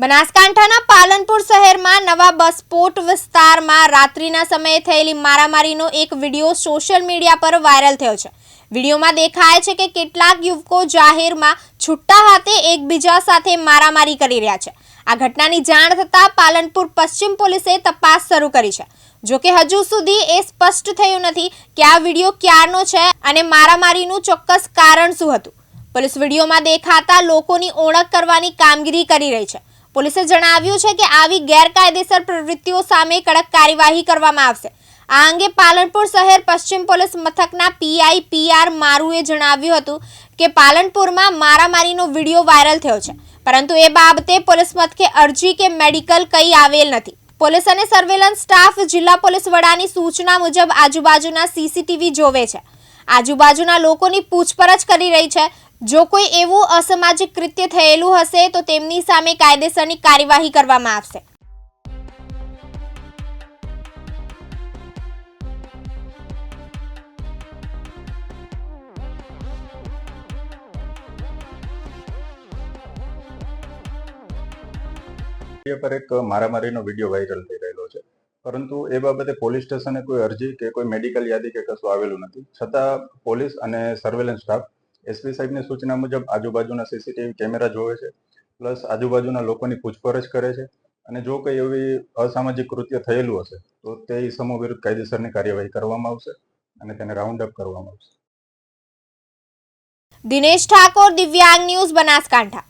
બનાસકાંઠાના પાલનપુર શહેરમાં નવા બસપોટ વિસ્તારમાં રાત્રિના સમયે થયેલી મારામારીનો એક વીડિયો સોશિયલ મીડિયા પર વાયરલ થયો છે. વિડીયોમાં દેખાય છે કે કેટલાક યુવકો જાહેરમાં છૂટ્ટા હાથે એકબીજા સાથે મારામારી કરી રહ્યા છે. આ ઘટનાની જાણ થતાં પાલનપુર પશ્ચિમ પોલીસે તપાસ શરૂ કરી છે. જો કે હજુ સુધી એ સ્પષ્ટ થયું નથી કે આ વીડિયો ક્યારનો છે અને મારામારીનું ચોક્કસ કારણ શું હતું. પોલીસ વિડીયોમાં દેખાતા લોકોની ઓળખ કરવાની કામગીરી કરી રહી છે. પોલીસે જણાવ્યું છે કે આવી ગેરકાયદેસર પ્રવૃત્તિઓ સામે કડક કાર્યવાહી કરવામાં આવશે. આ અંગે પાલનપુર શહેર પશ્ચિમ પોલીસ મથકના પીઆઈ પીઆર મારુએ જણાવ્યું હતું કે પાલનપુરમાં મારામારીનો વીડિયો વાયરલ થયો છે. પરંતુ એ બાબતે પોલીસ મથકે અરજી કે મેડિકલ કંઈ આવેલ નથી. પોલીસ અને સર્વેલન્સ સ્ટાફ જિલ્લા પોલીસ વડાની સૂચના મુજબ આજુબાજુના સીસીટીવી જોવે છે. આજુબાજુના લોકોની પૂછપરછ કરી રહી છે જો કોઈ એવું અસામાજિક કૃત્ય થયેલું હશે, તો તેમની સામે કાયદેસરની કાર્યવાહી કરવામાં આવશે. પર એક મારામારીનો વીડિયો વાયરલ થઈ રહેલો છે. પરંતુ એ બાબતે પોલીસ સ્ટેશને કોઈ અરજી કે કોઈ મેડિકલ યાદી કે કશું આવેલું નથી. છતાં પોલીસ અને સર્વેલન્સ સ્ટાફ એસપી સાહેબની સૂચના મુજબ આજુબાજુના સીસીટીવી કેમેરા જોવે છે, પ્લસ આજુબાજુના લોકોની પૂછપરછ કરે છે અને જો કંઈ એવી અસામાજિક કૃત્ય થયેલું હશે, તો તે સમૂહ વિરુદ્ધ કાયદેસરની કાર્યવાહી કરવામાં આવશે અને તેને રાઉન્ડ અપ કરવામાં આવશે. દિનેશ ઠાકોર, દિવ્યાંગ ન્યૂઝ બનાસકાંઠા.